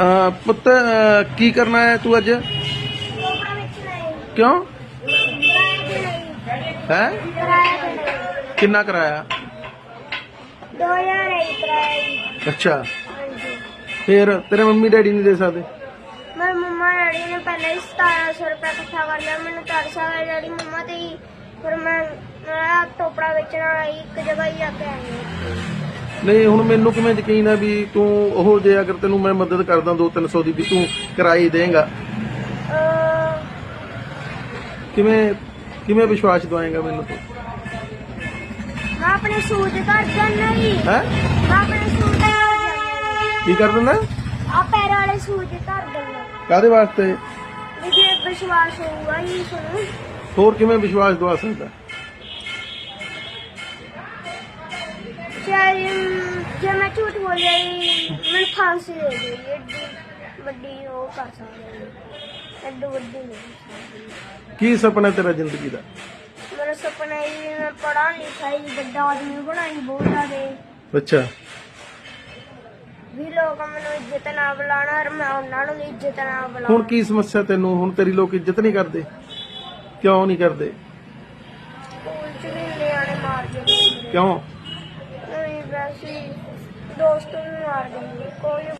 ਅਹ ਪੁੱਤ ਅਹ ਕੀ ਕਰਨਾ ਹੈ ਤੂੰ ਅੱਜ? ਟੋਪੜਾ ਵਿੱਚ ਨਹੀਂ ਕਿਉਂ? ਕਿਰਾਏ ਤੇ ਨਹੀਂ ਹੈ? ਕਿਰਾਏ ਤੇ ਨਹੀਂ ਕਿੰਨਾ ਕਰਾਇਆ? 2000 ਹੈ ਕਿਰਾਇਆ ਜੀ ਅੱਛਾ। ਹਾਂਜੀ ਫੇਰ ਤੇਰੇ ਮੰਮੀ ਡੈਡੀ ਨਹੀਂ ਦੇ ਸਕਦੇ? ਮੇਰੇ ਮੰਮਾ ਡੈਡੀ ਨੇ ਪਹਿਲਾਂ ਹੀ 1700 ਰੁਪਏ ਇਕੱਠਾ ਕਰ ਲਿਆ ਮੈਨੂੰ ਤਰਸ ਆ ਗਿਆ ਡੈਡੀ ਮੰਮਾ ਤੇ ਹੀ। ਫਿਰ ਮੈਂ ਮੈਂ ਟੋਪੜਾ ਵੇਚਣ ਵਾਲਾ ਸੀ, ਇੱਕ ਜਗ੍ਹਾ ਹੀ ਆ ਕੇ ਆਈ ਨਹੀਂ ਹੁਣ ਮੈਨੂੰ ਕਿਵੇਂ ਯਕੀਨ ਹੈ ਵੀ ਤੂੰ ਉਹ ਜੇ ਅਗਰ ਤੈਨੂੰ ਮੈਂ ਮਦਦ ਕਰਦਾ 2-300 ਦੀ ਵੀ ਤੂੰ ਕਿਰਾਏ ਦੇਂਗਾ। ਕਿਵੇਂ ਕਿਵੇਂ ਵਿਸ਼ਵਾਸ ਦਵਾਏਗਾ ਮੈਨੂੰ ਤੂੰ? ਮੈਂ ਆਪਣੇ ਸੂਟ ਕਰ ਜਾਣਾ ਹੀ। ਹੈ? ਮੈਂ ਆਪਣੇ ਸੂਟ ਕੀ ਕਰ ਦਿੰਦਾ? ਆ ਪੈਰ ਵਾਲੇ ਸੂਟ ਕਰ ਦੇਣਾ ਕਾਦੇ ਵਾਸਤੇ? ਜੇ ਵਿਸ਼ਵਾਸ ਹੋਊਗਾ ਹੀ ਸੁਣੋ। ਹੋਰ ਕਿਵੇਂ ਵਿਸ਼ਵਾਸ ਦਵਾ ਸਕਦਾ? ਚਾਹੇ ਜੇ ਮੈਂ ਝੂਠ ਬੋਲਿਆ ਹੀ ਮੈਨੂੰ ਫਾਂਸੀ ਦੇ ਦੇ ਏਡੀ ਵੱਡੀ ਉਹ ਕਰ ਸਕਦੇ ਐਡੀ ਵੱਡੀ ਨਹੀਂ ਸਕਦੀ। ਕੀ ਸੁਪਨਾ ਤੇਰਾ ਜ਼ਿੰਦਗੀ ਦਾ? ਮੇਰਾ ਸੁਪਨਾ ਹੀ ਮੈਂ ਪੜ੍ਹਾ ਲਿਖਾ ਹੀ ਵੱਡਾ ਆਦਮੀ ਬਣਾਈ ਬਹੁਤ ਜ਼ਿਆਦੇ। ਅੱਛਾ। ਵੀ ਲੋਕ ਮੈਨੂੰ ਇੱਜ਼ਤ ਨਾ ਬੁਲਾਣਾ ਔਰ ਮੈਂ ਉਹਨਾਂ ਨੂੰ ਵੀ ਇੱਜ਼ਤ ਨਾ ਹੁਣ ਬੁਲਾਉਣਾ ਕੀ ਸਮੱਸਿਆ ਤੈਨੂੰ? ਹੁਣ ਤੇਰੀ ਲੋਕ ਇੱਜ਼ਤ ਨਹੀਂ ਕਰਦੇ? ਕਿਉਂ ਨਹੀਂ ਕਰਦੇ? ਸਕੂਲ ਚ ਵੀ ਨਿਆਣੇ ਕਿਉਂ? ਦੋਸਤ ਨੂੰ ਮਾਰ ਦਿੰਦੇ ਕੋਈ